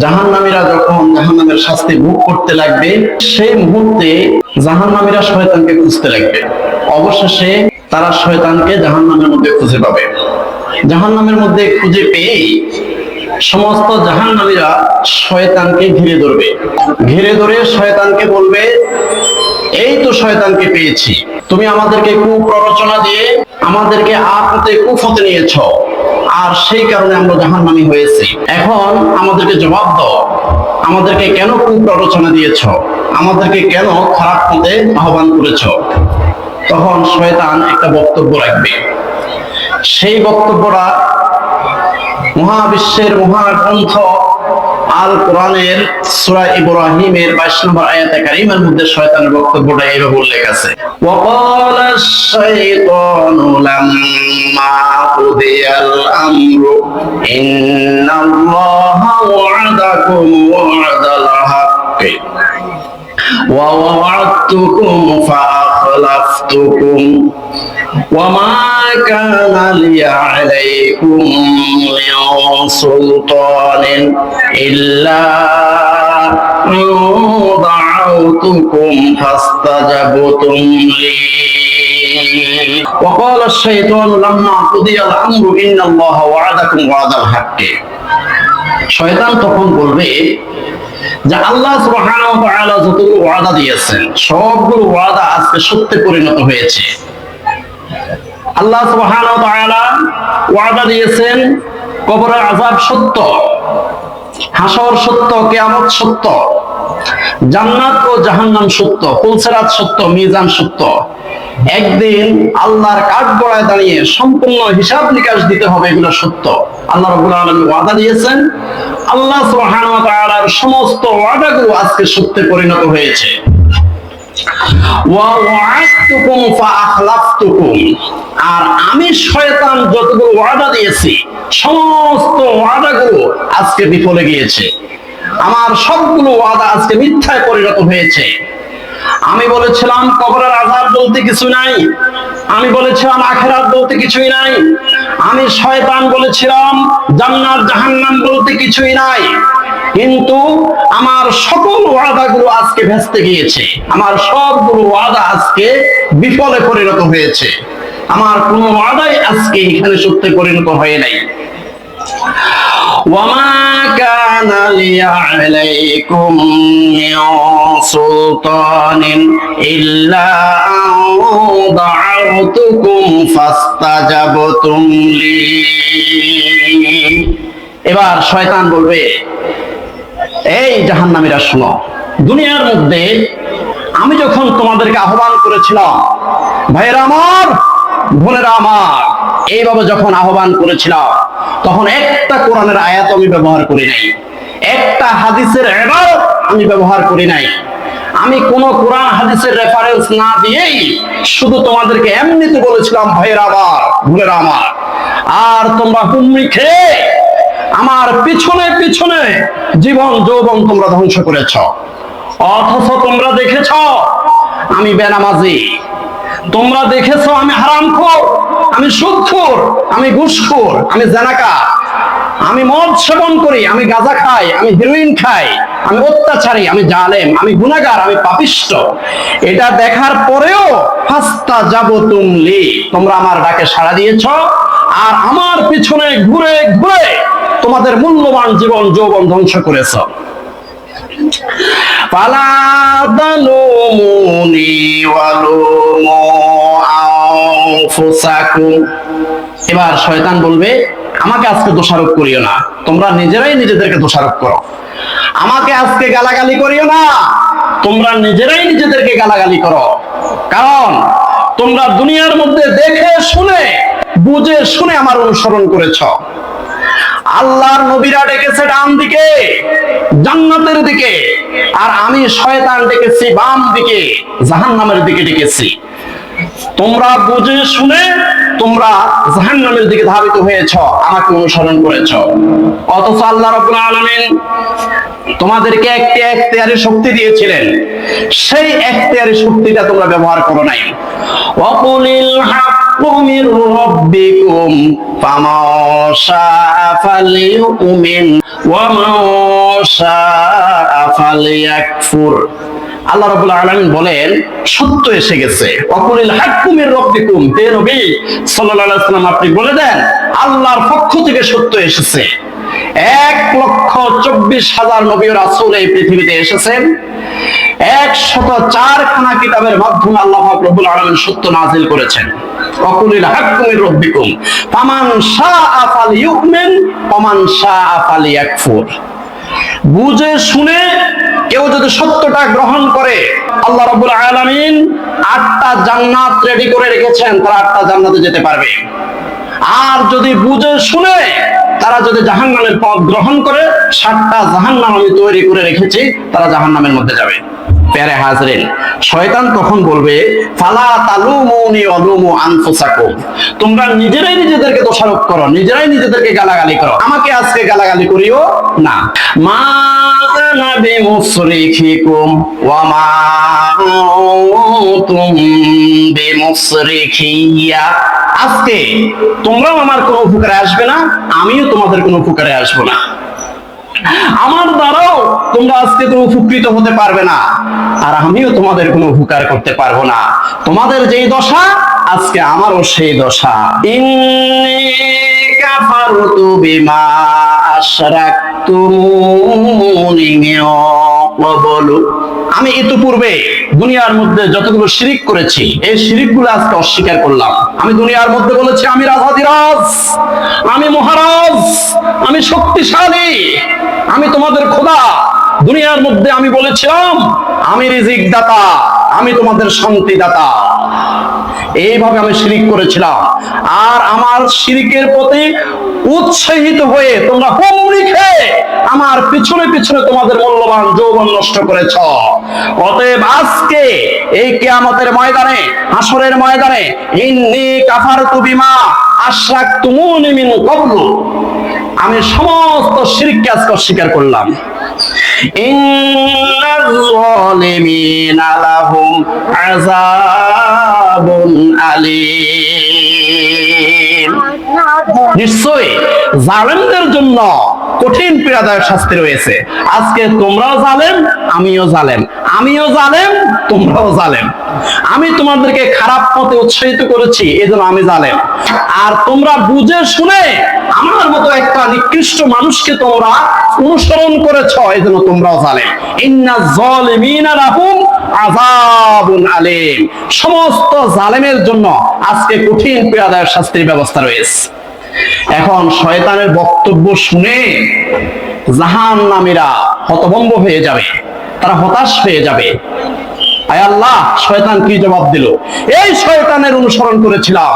জাহান্নামীরা যখন জাহান্নামের শাস্তি ভোগ করতে লাগবে, সেই মুহূর্তে জাহান্নামীরা শয়তানকে খুঁজতে লাগবে। অবশেষে তারা শয়তানকে জাহান্নামের মধ্যে খুঁজে পাবে। জাহান্নামের মধ্যে খুঁজে পেয়েই সমস্ত জাহান্নামীরা শয়তানকে ঘিরে ধরবে। ঘিরে ধরে শয়তানকে বলবে, এই তো শয়তানকে পেয়েছি। তুমি আমাদেরকে কুপ্ররোচনা দিয়ে আমাদেরকে আপতে কুফতে নিয়েছ। আর সেই কারণে আমরা জাহান্নামী হয়েছি। এখন আমাদেরকে জবাব দাও, আমাদেরকে কেন কুপ্ররোচনা দিয়েছ? আমাদেরকে কেন খারাপ পথে আহ্বান করেছ? তখন শয়তান একটা বক্তব্য রাখবে। সেই বক্তব্যটা মহাবিশ্বের মহাগ্রন্থ আল কোরআনের সূরা ইব্রাহিমের 22 নম্বর আয়াতে কারিমের মধ্যে শয়তানের বক্তব্যটা এইভাবে উল্লেখ আছে وقال الشيطان لما قضي الأمر إن الله وعدكم وعد الحق ووعدتكم فأخلفتكم وما كان لي عليكم من سلطان إلا أن دعوتكم فاستجبتم لي وقال الشيطان لما قضي الأمر إن الله وعدكم وعد الحق শয়তান তখন বলবে যে আল্লাহ যতগুলো ওয়াদা দিয়েছেন, সবগুলো ওয়াদা আজকে সত্যে পরিণত হয়েছে। আল্লাহ ওয়াদা দিয়েছেন আযাব সত্য, হাসর সত্য, কিয়ামত সত্য, জান্নাত ও জাহান্নাম সত্য পুলসেরাত সত্য, মিজান সত্য। একদিন আল্লাহর কাঠ গড়ায় দাঁড়িয়ে সম্পূর্ণ হিসাব নিকাশ দিতে হবে এগুলো সত্য। আল্লাহ রাব্বুল আলামিন ওয়াদা দিয়েছেন, আল্লাহ সুবহানাহু সমস্ত ওয়াদাগুলো আজকে সত্যে পরিণত হয়েছে। আর আমি শয়তান যতগুলো ওয়াদা দিয়েছি, সমস্ত ওয়াদাগুলো আজকে বিফলে গিয়েছে। আমার সবগুলো ওয়াদা আজকে মিথ্যায় পরিণত হয়েছে। আমি বলেছিলাম, কবরের আজাব বলতে কিছু নাই। আমি বলেছিলাম, আখেরাত বলতে কিছুই নাই। আমি শয়তান বলেছিলাম, জান্নাত, জাহান্নাম বলতে কিছুই নাই। কিন্তু আমার সকল ওয়াদাগুলো আজকে ভেস্তে গিয়েছে। আমার সবগুলো ওয়াদা আজকে বিফলে পরিণত হয়েছে। আমার কোনো ওয়াদাই আজকে এখানে সত্যি পরিণত হয়ে নাই। ওয়ামাকা كان لي عليكم من سلطان إلا أن دعوتكم فاستجبتم لي এবার শয়তান বলবে এই জাহান্নামীরা শোনো দুনিয়ার মধ্যে আমি যখন তোমাদেরকে আহ্বান করেছিলাম ভাইয়েরা আমার বোনেরা আমার এইভাবে যখন আহ্বান করেছিলাম তখন একটা কোরআনের আয়াত আমি ব্যবহার করি নাই একটা হাদিসের এবার আমি ব্যবহার করি নাই। আমি কোন কোরআন হাদিসের রেফারেন্স না দিয়েই শুধু তোমাদেরকে এমনিতে বলেছিলাম, ভাইয়ের আমার ভুলের আমার আর তোমরা হুমড়ি খেয়ে আমার পিছনে পিছনে জীবন যৌবন তোমরা ধ্বংস করেছ। অথচ তোমরা দেখেছ, আমি বেনামাজি। তোমরা দেখেছ, আমি হারামখোর, আমি সুদখোর, আমি ঘুষখোর, আমি জানাকা আমি মদ সেবন করি, আমি গাঁজা খাই, আমি হিরোইন খাই, আমি অত্যাচারী, আমি জালেম, আমি গুনাহগার, আমি পাপিষ্ট। এটা দেখার পরেও হাস্তা যাব তুমলি তোমরা আমার ডাকে সাড়া দিয়েছ, আর আমার পিছনে ঘুরে ঘুরে তোমাদের মূল্যবান জীবন, যৌবন ধ্বংস করেছ। এবার শয়তান বলবে আমাকে আজকে দোষারোপ করিও না। তোমরা নিজেরাই নিজেদেরকে দোষারোপ করো। আমাকে আজকে গালাগালি করিও না। তোমরা নিজেরাই নিজেদেরকে গালাগালি করো। কারণ তোমরা দুনিয়ার মধ্যে দেখে শুনে, বুঝে শুনে আমার অনুসরণ করেছ। আল্লাহর নবীরা ডেকেছে ডান দিকে, জান্নাতের দিকে, আর আমি শয়তান ডেকেছি বাম দিকে, জাহান্নামের দিকে ডেকেছি। তোমরা বুঝে শুনে তোমরা জাহান্নামের দিকে ধাবিত হয়েছ, আমাকে অনুসরণ করেছ। অথচ আল্লাহ রাব্বুল আলামিন তোমাদেরকে একটি এখতিয়ারি শক্তি দিয়েছিলেন। সেই এখতিয়ারি শক্তিটা তোমরা ব্যবহার করো নাই। হাক্কু মির রাব্বিকুম ফামান ফালিউমিন ওয়ামান শাআ ফালিয়াকফুর। আল্লাহ বলেন, সত্য এসে গেছে। অকুলিল হে নবী সাল্লাম আপনি বলে দেন, আল্লাহর পক্ষ থেকে সত্য এসেছে। এক লক্ষ চব্বিশ হাজার নবী ও রাসূল এই পৃথিবীতে এসেছেন। একশত চারখানা কিতাবের মাধ্যমে আল্লাহ রবুল আলমিন সত্য নাজিল করেছেন। অকুলিল মির রাব্বিকুম। ফামান শাআ ফালিউমিন ওমান শাআ ফালিয়াকফুর। বুঝে শুনে কেউ যদি সত্যটা গ্রহণ করে, আল্লাহ রাব্বুল আলামিন আটটা জান্নাত রেডি করে রেখেছেন, তারা আটটা জান্নাতে যেতে পারবে। আর যদি বুঝে শুনে তারা যদি জাহান্নামের পথ গ্রহণ করে, সাতটা জাহান্নাম আমি তৈরি করে রেখেছি, তারা জাহান্নামের মধ্যে যাবে। প্যারে হাজরেন, শয়তান তখন বলবে, ফালা তালুমুনি অলুমু আনফুসাকুম। তোমরা নিজেরাই নিজেদেরকে দোষারোপ করো, নিজেরাই নিজেদেরকে গালাগালি করো। আমাকে আজকে গালাগালি করিও না। মা আনা বিমুসরিখিকুম ওয়া বিমুসরিখিয়া আজকে তোমরাও আমার কোনো উপকারে আসবে না, আমিও তোমাদের কোনো উপকারে আসব না। আমার দ্বারাও তোমরা আজকে কোনো উপকৃত হতে পারবে না, আর আমিও তোমাদের কোনো উপকার করতে পারব না। তোমাদের যেই দশা, আজকে আমারও সেই দশা। ইন্নী ক্বাবলু আমি ইতিপূর্বে দুনিয়ার মধ্যে যতগুলো শিরিক করেছি, এই শিরিকগুলো আজকে অস্বীকার করলাম। আমি দুনিয়ার মধ্যে বলেছি, আমি রাজাধিরাজ আমি মহারাজ, আমি শক্তিশালী, আমি তোমাদের খোদা। দুনিয়ার মধ্যে আমি বলেছিলাম, আমি রিজিক দাতা আমি তোমাদের শান্তি দাতা এইভাবে আমি শিরিক করেছিলাম। আর আমার শিরিকের প্রতি উৎসাহিত হয়ে তোমরা হুমড়ি খেয়ে আমার পিছনে পিছনে তোমাদের মূল্যবান যৌবন নষ্ট করেছ। অতএব আজকে এই কিয়ামতের ময়দানে হাসরের ময়দানে, ইন্নি কাফারতু বিমা আশরাকতুমুনি মিন ক্বাবলু। আমি সমস্ত শিরককে আজকে অস্বীকার করলাম। ইন্নাল যালিমিনা লাহুম আযাবুন আলীম। নিশ্চয়ই জালেমদের জন্য কঠিন পীড়াদায়ক শাস্তি রয়েছে। আজকে তোমরাও জালেম, আমিও জালেম। আমিও জালেম, তোমরাও জালেম। আমি তোমাদেরকে খারাপ পথে উৎসাহিত করেছি, এজন্য আমি জালেম। আর তোমরা বুঝে শুনে আমার মতো একটা নিকৃষ্ট মানুষকে তোমরা অনুসরণ করেছ এজন্য তোমরাও জালেম। ইন্না যালিমিনা লাহুম আযাবুন আলীম। সমস্ত জালেমের জন্য আজকে কঠিন শাস্তির ব্যবস্থা রয়েছে। এখন শয়তানের বক্তব্য শুনে জাহান নামীরা হতভম্ব হয়ে যাবে, তারা হতাশ হয়ে যাবে। আয় আল্লাহ, শয়তান কি জবাব দিল? এই শয়তানের অনুসরণ করেছিলাম।